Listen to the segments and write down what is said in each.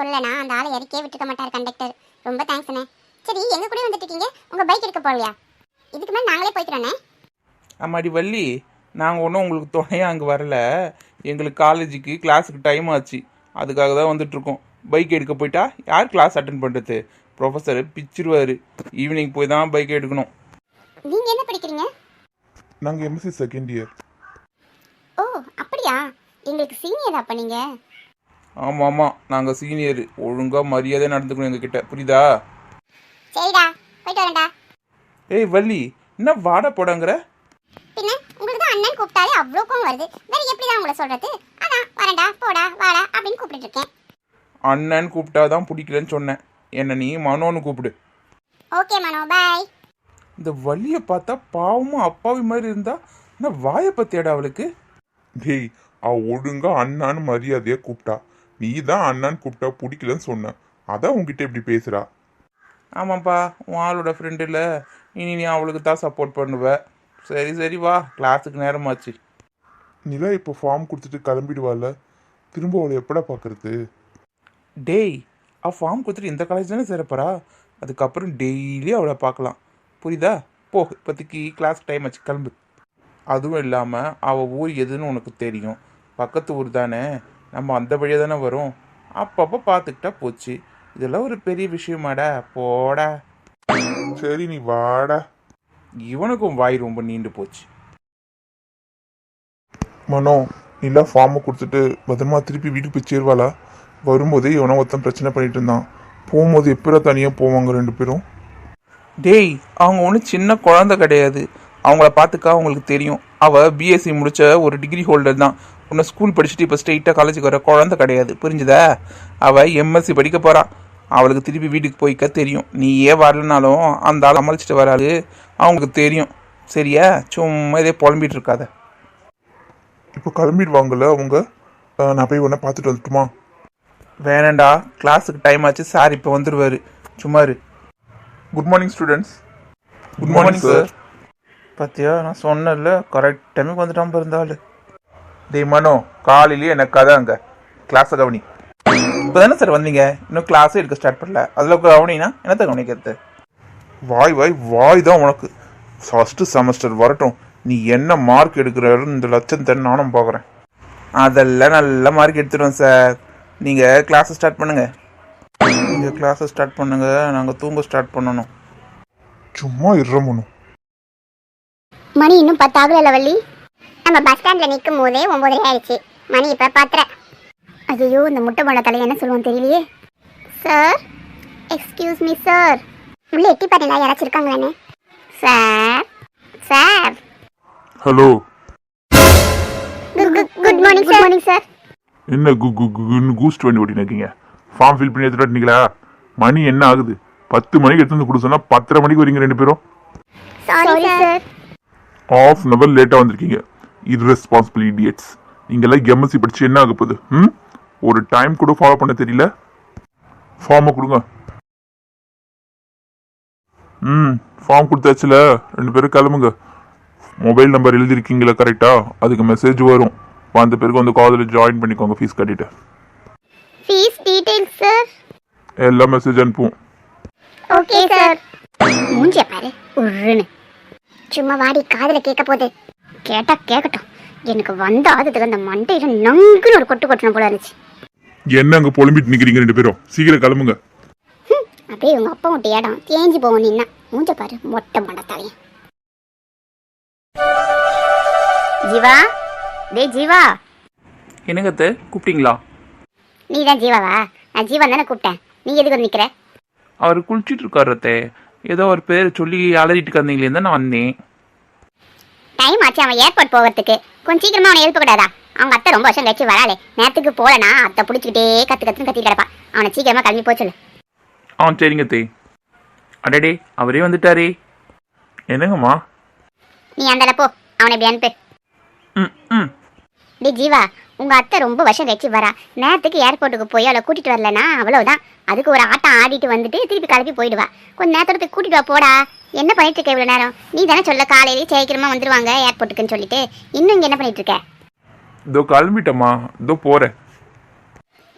சொல்லனா அந்த ஆளை இறக்கியே விட்டுக்க மாட்டார் கண்டக்டர் ரொம்ப தேங்க்ஸ் அண்ணே. சரி எங்க கூட வந்துட்டு இருக்கீங்க? உங்க பைக் எடுக்க போகலையா? இதுக்கு மேலே நாங்களே போய்க்கிறோண்ணே அம்மாடி வள்ளி நாங்கள் ஒன்றும் உங்களுக்கு துணையாக அங்கே வரல. எங்களுக்கு காலேஜுக்கு கிளாஸுக்கு டைம் ஆச்சு. அதுக்காக தான் வந்துட்டுருக்கோம் பைக் எடுக்க போயிட்டா யார் கிளாஸ் அட்டன் பண்ணுறது ப்ரொஃபஸர் பிச்சிருவார். ஈவினிங் போய் தான் பைக் எடுக்கணும். நீங்க என்ன படிக்கிறீங்க? நாங்கள் எம்எஸ்சி செகண்ட் இயர் ஓ அப்படியா? எங்களுக்கு சீனியர் அப்ப நீங்க. ஆமாம் ஆமாம் நாங்கள் சீனியர். ஒழுங்காக மரியாதையாக நடந்துக்கணும் எங்ககிட்ட. புரியுதா? சரிடா போயிட்டு வரேன்டா. ஏய் வள்ளி என்ன வாட போடங்கிற? பின்ன உங்களுக்கு தான் அண்ணன் கூப்பிட்டாலே அவ்வளோ கோவம் வருது. வேற எப்படி தான் உங்களை சொல்றது? அதான் வரேன்டா போடா வாடா அப்படின்னு கூப்பிட்டு இருக்கேன். அண்ணன் கூப்பிட்டா தான் பிடிக்கலன்னு சொன்னேன். என்ன நீ மனோன்னு கூப்பிடு. Okay Mano bye. இந்த வள்ளியை பார்த்தா பாவமும் அப்பாவி மாதிரி இருந்தா என்ன வாயை பத்தியாடா அவளுக்கு? டேய் அவ ஒழுங்கா அண்ணான்னு மரியாதையா கூப்பிட்டா. நீ தான் அண்ணான்னு கூப்பிட்டா பிடிக்கலன்னு சொன்ன. அதான் உன்கிட்ட இப்படி பேசுறா? ஆமாப்பா உன் ஆளோட ஃப்ரெண்டு இல்லை. இனி நீ அவளுக்கு தான் சப்போர்ட் பண்ணுவ. சரி சரி வா. கிளாஸுக்கு நேரமாச்சு. நிலா இப்போ ஃபார்ம் கொடுத்துட்டு கிளம்பிடுவாள்ல. திரும்ப அவளை எப்படா பார்க்கறது? டேய் அவள் ஃபார்ம் கொடுத்துட்டு இந்த காலேஜ் தானே சேரப்போறா? அதுக்கப்புறம் டெய்லி அவளை பார்க்கலாம். புரியுதா? போ இப்போதைக்கு கிளாஸ் டைம் ஆச்சு கிளம்பு. அதுவும் இல்லாமல் அவள் ஊர் எதுன்னு உனக்கு தெரியும். பக்கத்து ஊர் தானே. நம்ம அந்த வழியாக தானே வரும்? அப்பப்போ பார்த்துக்கிட்டா போச்சு. இதெல்லாம் ஒரு பெரிய விஷயமாடா. போடா. சரி நீ வாடா. இவனுக்கும் வாய் ரொம்ப நீண்டு போச்சு. மனோ நிலா ஃபார்மை கொடுத்துட்டு பத்திரமா திருப்பி வீட்டுக்கு போய் சேருவாளா? வரும்போதே இவனை ஒருத்தன் பிரச்சனை பண்ணிட்டு இருந்தான். போகும்போது எப்படா தனியாக போவாங்க ரெண்டு பேரும்? டேய் அவங்க ஒன்றும் சின்ன குழந்தை கிடையாது. அவங்கள பார்த்துக்க அவங்களுக்கு தெரியும். அவள் பிஎஸ்சி முடிச்ச ஒரு டிகிரி ஹோல்டர் தான். உன்னை ஸ்கூல் படிச்சுட்டு இப்போ ஸ்ட்ரெயிட்டாக காலேஜுக்கு வர குழந்தை கிடையாது. புரிஞ்சுதா? அவள் எம்எஸ்சி படிக்க போகிறான் அவளுக்கு திருப்பி வீட்டுக்கு போய்க்க தெரியும். நீ ஏன் வரலனாலும் அந்த ஆள் சமாளிச்சுட்டு வராது. அவங்களுக்கு தெரியும். சரியா? சும்மா இதே புலம்பிட்டு இருக்காத. இப்போ கிளம்பிடுவாங்கல்ல அவங்க? நான் போய் உடனே பார்த்துட்டு வந்துட்டுமா வேணாண்டா. கிளாஸுக்கு டைம் ஆச்சு. சார் இப்போ வந்துடுவார் சும்மா இரு. Good morning students good morning sir பார்த்தியா நான் சொன்னேன்ல கரெக்ட் டைமுக்கு வந்துட்டான் பிறந்தாள் டேய் மனோ காலையிலேயே எனக்கு கதை அங்கே. கிளாஸை கவனி. இப்போ தானே சார் வந்தீங்க? இன்னும் கிளாஸே எடுக்க ஸ்டார்ட் பண்ணல. அதில் கவனினா என்னத்த கவனிக்கிறது? வாய் வாய் வாய் தான் உனக்கு. ஃபஸ்ட்டு செமஸ்டர் வரட்டும். நீ என்ன மார்க் எடுக்கிறாரு இந்த லட்சம் தர நானும் பார்க்குறேன். அதெல்லாம் நல்ல மார்க் எடுத்துடுவேன் சார் நீங்கள் கிளாஸை ஸ்டார்ட் பண்ணுங்க. நீங்கள் கிளாஸை ஸ்டார்ட் பண்ணுங்க. நாங்கள் தூங்க ஸ்டார்ட் பண்ணணும். சும்மா இருமணும் மணி இன்னும் பத்தாகல வள்ளி? நம்ம பஸ் ஸ்டாண்ட்ல நிற்கும் போதே ஒன்பதரை ஆயிடுச்சு. மணி இப்ப பத்தரை. ஐயோ இந்த முட்டை போன தலை என்ன சொல்லுவோம் தெரியலையே. சார் எக்ஸ்கியூஸ் மீ சார் உள்ள எட்டி பாருங்களா யாராச்சும் இருக்காங்களானே sir sir hello good morning sir morning sir என்ன கு கு குன்னு கூஸ்ட் வண்டி ஓட்டின்னு இருக்கீங்க? ஃபார்ம் ஃபில் பண்ணி எடுத்துட்டு வரீங்களா மணி என்ன ஆகுது? பத்து மணிக்கு எடுத்து வந்து கொடுக்க சொன்னா பத்தரை மணிக்கு வரீங்க ரெண்டு பேரும். Sorry sir half an hour லேட்டாக வந்திருக்கீங்க. Irresponsible idiots. நீங்கெல்லாம் எம்எஸ்சி படிச்சு என்ன ஆக போகுது? ம்? ஒரு டைம் கூட ஃபாலோ பண்ண தெரியல. ஃபார்மை கொடுங்க. ம் ஃபார்ம் கொடுத்தாச்சுல. ரெண்டு பேரும் கிளம்புங்க. மொபைல் நம்பர் எழுதிருக்கீங்களா கரெக்டா அதுக்கு மெசேஜ் வரும். வந்த பிறகு வந்து காலேஜில் ஜாயின் பண்ணிக்கோங்க ஃபீஸ் கட்டிட்டு. ஃபீஸ் டீடைல்ஸ் சார் எல்லா மெசேஜ் அனுப்புவோம். ஓகே சார் மூஞ்சிய பாரு உருன்னு. சும்மா வாடி காதுல கேட்க போகுது. கேட்டா கேட்கட்டும் எனக்கு வந்த ஆதத்துக்கு அந்த மண்டையில நங்குன்னு ஒரு கொட்டு கொட்டணும் போல இருந்துச்சு. என்ன அங்கே புலம்பிட்டு நிற்கிறீங்க ரெண்டு பேரும்? சீக்கிரம் கிளம்புங்க. ஹம், அப்படியே உங்க அப்பா விட்டு இடம் தேஞ்சு போகும் நின்னா. மூஞ்ச பாரு மொட்டை மண்ட தலையன் ஜீவா? டேய் ஜீவா? என்னங்கத்த கூப்பிட்டீங்களா? நீ தான் ஜீவாவா? நான் ஜீவன் தானே கூப்பிட்டேன். நீ எதுக்கு வந்து நிக்கிற? அவர் குளிச்சிட்டு இருக்காரு அத்தை. ஏதோ அவர் பேர் சொல்லி அலறிட்டு இருந்தீங்களே தான் நான் வந்தேன். டைம் ஆச்சு அவன் ஏர்போர்ட் போகிறதுக்கு. கொஞ்சம் சீக்கிரமா அவனை எழுப்பக்கூடாதா அவங்க அத்தை ரொம்ப வருஷம் கழிச்சு வராளே. நேரத்துக்கு போலனா அத்தை பிடிச்சிக்கிட்டே கத்து கத்துன்னு கத்திட்டு கிடப்பான் அவனை சீக்கிரமா கிளம்பி போக சொல்லு. ஆ சரிங்க தே அடடே அவரே வந்துட்டாரே. என்னங்கம்மா? நீ அந்தால போ. அவனை இப்படி அனுப்பு. ம் ம். டேய் ஜீவா உங்க அத்தை ரொம்ப வருஷம் கழிச்சு வரா. நேரத்துக்கு ஏர்போர்ட்டுக்கு போய் அவளை கூட்டிட்டு வரலனா அவ்வளவுதான். அதுக்கு ஒரு ஆட்டம் ஆடிட்டு வந்துட்டு திருப்பி கிளம்பி போயிடுவா. கொஞ்ச நேரத்தோட போய் கூட்டிட்டு வா போடா. என்ன பண்ணிட்டு இருக்க இவ்வளவு நேரம்? நீ தானே சொல்ல காலையிலேயே சீக்கிரமா வந்துருவாங்க ஏர்போர்ட்டுக்குன்னு சொல்லிட்டு. இன்னும் இங்க என்ன பண்ணிட்டு இருக்க இதோ கிளம்பிட்டம்மா. இதோ போகிறேன்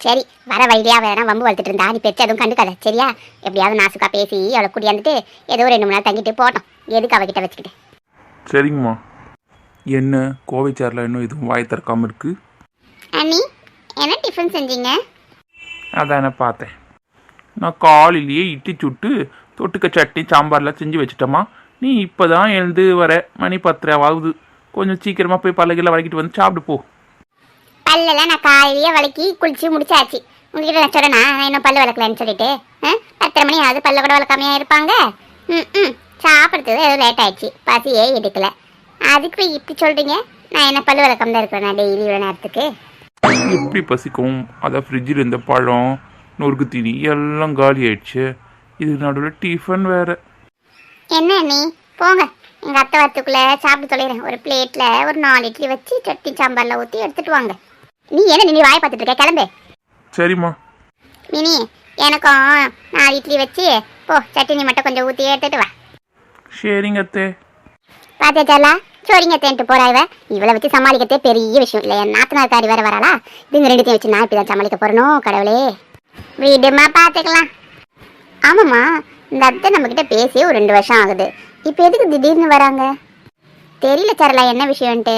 சரி வர அவ எதனா வம்பு வளர்த்துட்டு இருந்தா? நீ பெருச்சு எதுவும் கண்டுக்காத சரியா? எப்படியாவது நாசுக்கா பேசி அவளை கூட்டியாந்துட்டு ஏதோ ரெண்டு மணி நேரம் தங்கிட்டு போட்டோம் எதுக்கு அவகிட்ட வச்சுக்கிட்டு? சரிங்கம்மா. என்ன கோவைச்சாரில் இன்னும் எதுவும் வாய் திறக்காம இருக்கு? அண்ணி என்ன டிஃபன் செஞ்சீங்க? அதானே பார்த்தேன். நான் காலையிலேயே இட்லி சுட்டு தொட்டுக்க சட்னி சாம்பார்லாம் செஞ்சு வச்சுட்டேம்மா நீ இப்போ தான் எழுந்து வர மணி பத்தரை ஆகுது கொஞ்சம் சீக்கிரமாக போய் பல்லகையில் வளக்கிட்டு வந்து சாப்பிட்டு போ. பல்லெல்லாம் நான் காலையிலேயே வளக்கி குளிச்சு முடிச்சாச்சு. உங்ககிட்ட நான் சொன்னா நான் இன்னும் பல்லு வளர்க்கலன்னு சொல்லிட்டு? பத்தரை மணி ஆகுது பல்ல கூட வளர்க்காமையா இருப்பாங்க? ம் ம். சாப்பிட்றதுக்கு ஏதோ லேட் ஆயிடுச்சு. பசியே எடுக்கல. அதுக்கு போய் இப்படி சொல்றீங்க? நான் என்ன பல்லு வளர்க்காம தான் இருக்கிறேன் நான் டெய்லி இவ்வளோ நேரத்துக்கு? எப்படி பசிக்கும்? அதான் ஃப்ரிட்ஜில் இருந்த பழம் நொறுக்கு தீனி எல்லாம் காலி ஆயிடுச்சு. இது நடுவில் டிஃபன் வேற. என்ன நீ? போங்க. எங்கள் அத்தை வரத்துக்குள்ளே சாப்பிட்டு தொலைகிறேன் ஒரு பிளேட்டில் ஒரு நாலு இட்லி வச்சு சட்னி சாம்பாரில் ஊற்றி எடுத்துட்டு வாங்க. நீ என்ன நீ வாய் பார்த்துட்டு இருக்க? கிளம்பு. சரிம்மா. மினி எனக்கும் நாலு இட்லி வச்சு போ சட்னி மட்டும் கொஞ்சம் ஊற்றி எடுத்துட்டு வா. சரிங்க அத்தே. பாத்தியாச்சாலா சோரிங்க தேன்ட்டு போறா இவ. இவளை வச்சு சமாளிக்கிறதே பெரிய விஷயம் இல்லை என் நாத்தனார்காரி வேற வராளா? இதுங்க ரெண்டுத்தையும் வச்சு நான் இப்படி தான் சமாளிக்க போறணும் கடவுளே. வீடுமா பார்த்துக்கலாம் ஆமாம்மா இந்த அத்தை நம்மக்கிட்ட பேசியே ஒரு ரெண்டு வருஷம் ஆகுது. இப்போ எதுக்கு திடீர்னு வராங்க? தெரியல சரலா என்ன விஷயம்ன்ட்டு.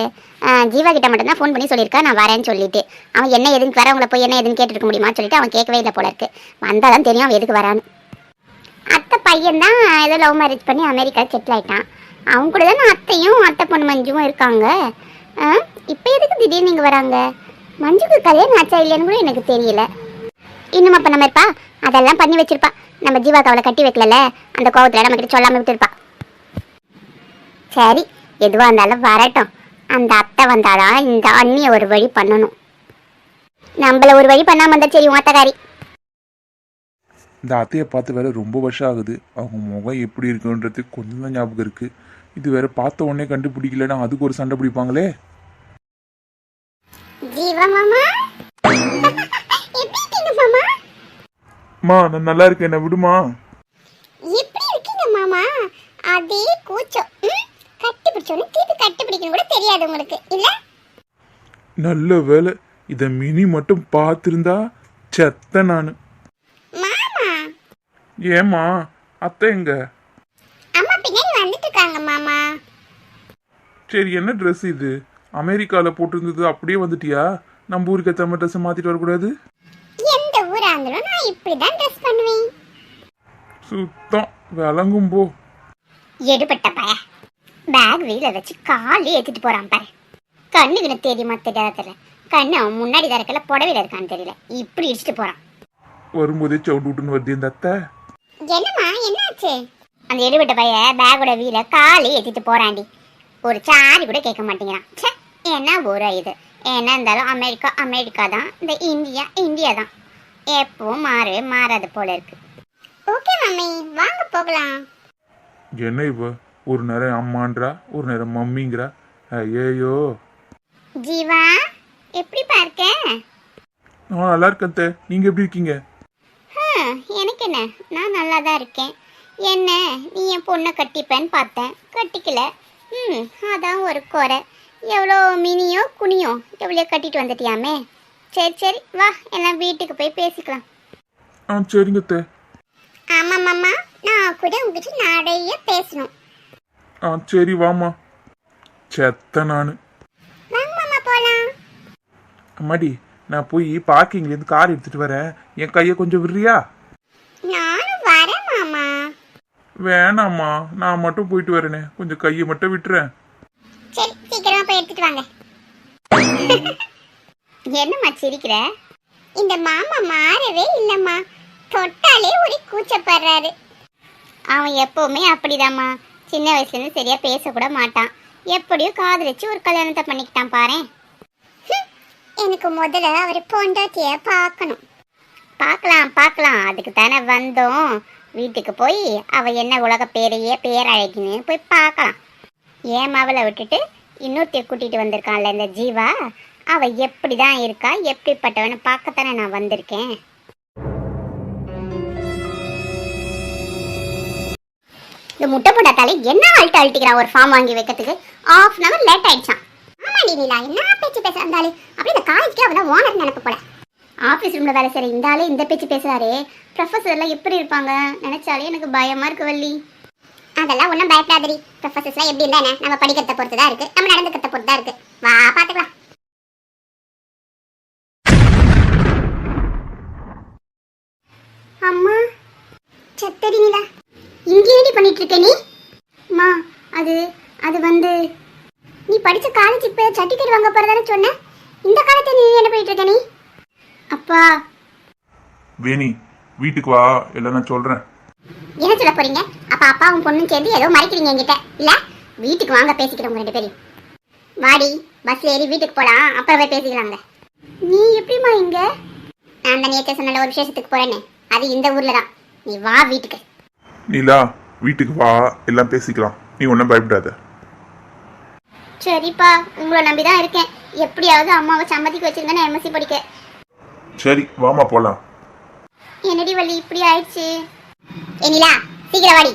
ஜீவா கிட்ட மட்டும்தான் ஃபோன் பண்ணி சொல்லியிருக்கா நான் வரேன்னு சொல்லிட்டு. அவன் என்ன எதுக்கு வரவங்கள போய் என்ன எதுன்னு கேட்டுருக்க முடியுமா சொல்லிட்டு அவன் கேட்கவே இல்லை போல இருக்கு. வந்தால் தான் தெரியும் அவன் எதுக்கு வரான்னு. அத்தை பையன் தான் ஏதோ லவ் மேரேஜ் பண்ணி அமெரிக்கா செட்டில் ஆயிட்டான். அவங்க கூட தானே அத்தையும் அத்தை பொண்ணு மஞ்சும் இருக்காங்க. இப்போ எதுக்கு திடீர்னு இங்கே வராங்க? மஞ்சுக்கு கல்யாணம் ஆச்சா இல்லையான்னு கூட எனக்கு தெரியல. இன்னும் அப்போ நம்ம இருப்பா? அதெல்லாம் பண்ணி வச்சிருப்பா. நம்ம ஜீவாக்கு அவளை கட்டி வைக்கல அந்த கோவத்தில் நம்ம கிட்ட சொல்லாமல் விட்டுருப்பா. சரி எதுவாக இருந்தாலும் வரட்டும். அந்த அத்தை வந்தாதான் இந்த அண்ணியை ஒரு வழி பண்ணணும். நம்மள ஒரு வழி பண்ணாமல் இருந்தால் சரி உன் அத்தைக்காரி. இந்த அத்தையை பார்த்து வேற ரொம்ப வருஷம் ஆகுது. அவங்க முகம் எப்படி இருக்குன்றது கொஞ்சம் தான் ஞாபகம் இருக்கு. இது வேற பார்த்த உடனே கண்டுபிடிக்கலன்னா அதுக்கு ஒரு சண்டை பிடிப்பாங்களே? ஜீவா மாமா? மா நான் நல்லா இருக்கேன். என்ன விடுமா? எப்படி இருக்கீங்க மாமா? அதே கூச்சம்? கட்டி பிடிச்சோன்னு திருப்பி கட்டி பிடிக்கணும் கூட தெரியாது உங்களுக்கு. இல்ல? நல்ல வேலை இதை மினி மட்டும் பார்த்துருந்தா செத்த நான். மாமா? ஏமா அத்தை எங்க? அம்மா பின்னாடி வந்துட்டு இருக்காங்க மாமா. சரி என்ன ட்ரெஸ் இது? அமெரிக்காவில் போட்டிருந்தது அப்படியே வந்துட்டியா? நம்ம ஊருக்கு ஏற்ற மாதிரி ட்ரெஸ்ஸை மாற்றிட்டு வரக்கூடாது? நான் இப்படிதான் ட்ரெஸ் பண்ணுவேன். சுத்தம். விளங்கும் போ. எடுபட்ட பய. பேக் வீல வச்சு காலே ஏத்திட்டு போறான் பாரு. கண்ணுக்கு தெரியுமா தெரியாத தெரியல. கண்ணு அவன் முன்னாடி தான் இருக்கல புடவையில இருக்கான்னு தெரியல. இப்படி இடிச்சிட்டு போறான். வரும்போதே சவுண்டு விட்டுன்னு வருது இந்த அத்தை. என்னம்மா என்னாச்சு? அந்த எடுபட்ட பைய பேக்கோட வீல காலே ஏத்திட்டு போறாண்டி. ஒரு சாரி கூட கேட்க மாட்டேங்கிறான். ச்சே என்ன ஒரு இது? என்ன இருந்தாலும் அமெரிக்கா அமெரிக்கா தான். இந்த இந்தியா இந்தியா தான். எப்பவும் மாறவே மாறாது போல இருக்கு. ஓகே மம்மி வாங்க போகலாம். என்ன இவ? ஒரு நேரம் அம்மான்றா ஒரு நேரம் மம்மிங்கிறா? ஐயோ ஜீவா எப்படி பார்க்க நான் நல்லா இருக்கேன் அத்தை நீங்க எப்படி இருக்கீங்க? ஹம், எனக்கு என்ன? நான் நல்லா தான் இருக்கேன். என்ன நீ என் பொண்ணை கட்டிப்பேன்னு பார்த்தேன். கட்டிக்கல. ம் அதான் ஒரு குறை. எவ்வளோ மினியோ குனியோ எவ்வளோ கட்டிட்டு வந்துட்டியாமே? சரி சரி. வா எல்லாம் வீட்டுக்கு போய் பேசிக்கலாம். ஆ சரிங்க அத்தை. ஆமாம் மாமா. நான் கூட உங்ககிட்ட நிறைய பேசணும். ஆ சரி வாமா செத்த நான். வாங்க மாமா போகலாம் அம்மாடி நான் போய் பார்க்கிங்லேருந்து கார் எடுத்துட்டு வரேன். என் கையை கொஞ்சம் விடுறியா? நானும் வரேன் மாமா. வேணாம்மா. நான் மட்டும் போயிட்டு வரேனே. கொஞ்சம் கையை மட்டும் விட்டுறேன் சரி சீக்கிரமா போய் எடுத்துட்டு வாங்க என்னம்மா சிரிக்கிற? இந்த மாமா மாறவே இல்லைம்மா. தொட்டாலே ஒரு கூச்சப்படுறாரு. அவன் எப்பவுமே அப்படிதாம்மா. சின்ன வயசுல சரியாக சரியா பேசக்கூட மாட்டான். எப்படியும் காதலிச்சு ஒரு கல்யாணத்தை பண்ணிக்கிட்டான் பாரேன் எனக்கு முதல்ல அவர் பொண்டாட்டியை பார்க்கணும். பார்க்கலாம் பார்க்கலாம். அதுக்கு தானே வந்தோம். வீட்டுக்கு போய் அவ என்ன உலக பேரையே பேரழகின்னு போய் பார்க்கலாம். ஏன் அவளை விட்டுட்டு இன்னொருத்தைய கூட்டிட்டு வந்திருக்கான்ல இந்த ஜீவா? அவ எப்படிதான் இருக்கா? எப்படிப்பட்டவன்னு பார்க்கத்தானே நான் வந்திருக்கேன். இந்த முட்டை போட்டாலே என்ன அழுட்டு அழுட்டிக்கிறா ஒரு ஃபார்ம் வாங்கி வைக்கிறதுக்கு ஆஃப் அன் அவர் லேட் ஆயிடுச்சான் ஆமாடி நீலா என்ன பேச்சு பேச இருந்தாலே அப்படி இந்த காலேஜ்க்கு அவதான் ஓனர் நினைப்பு போல. ஆஃபீஸ் ரூமில் வேலை செய்கிற இந்த ஆளே இந்த பேச்சு பேசுகிறாரே ப்ரொஃபஸர்லாம் எப்படி இருப்பாங்க? நினச்சாலே எனக்கு பயமாக இருக்கு வள்ளி. அதெல்லாம் ஒன்றும் பயப்படாதடி. ப்ரொஃபஸர்ஸ்லாம் எப்படி இருந்தா நம்ம படிக்கிறத பொறுத்து தான் இருக்குது நம்ம நடந்துக்கிறத பொறுத்து தான் இருக்குது வா பார்த்துக்கலாம் அம்மா சத்தடி நிலா இங்கே ஏடி பண்ணிட்டு இருக்க நீ? அம்மா அது அது வந்து நீ படிச்ச காலேஜுக்கு போய் சர்டிஃபிகேட் வாங்க போறதானே சொன்ன? இந்த காலத்தை நீ என்ன பண்ணிட்டு இருக்க நீ? அப்பா. வேணி வீட்டுக்கு வா இல்லை நான் சொல்கிறேன் என்ன சொல்ல போறீங்க? அப்ப அப்பாவும் பொண்ணும் சேர்ந்து ஏதோ மறைக்கிறீங்க என்கிட்ட. இல்ல வீட்டுக்கு வாங்க பேசிக்கிறோம் ரெண்டு பேரும் வாடி பஸ்ல ஏறி வீட்டுக்கு போலாம் அப்புறம் போய் பேசிக்கலாங்க நீ எப்படிமா இங்க? நான் தான் நேற்று சொன்ன ஒரு விசேஷத்துக்கு போறேன்னு. அது இந்த ஊர்ல தான். நீ வா வீட்டுக்கு. நீலா வீட்டுக்கு வா. எல்லாம் பேசிக்கலாம். நீ ஒன்றும் பயப்படாத. சரிப்பா உங்களை நம்பி தான் இருக்கேன். எப்படியாவது அம்மாவை சம்மதிக்கு வச்சிருந்தேன் எம்எஸ்சி படிக்க. சரி வாமா போகலாம் என்னடி வள்ளி இப்படி ஆயிடுச்சு? ஏனிலா சீக்கிரம் வாடி.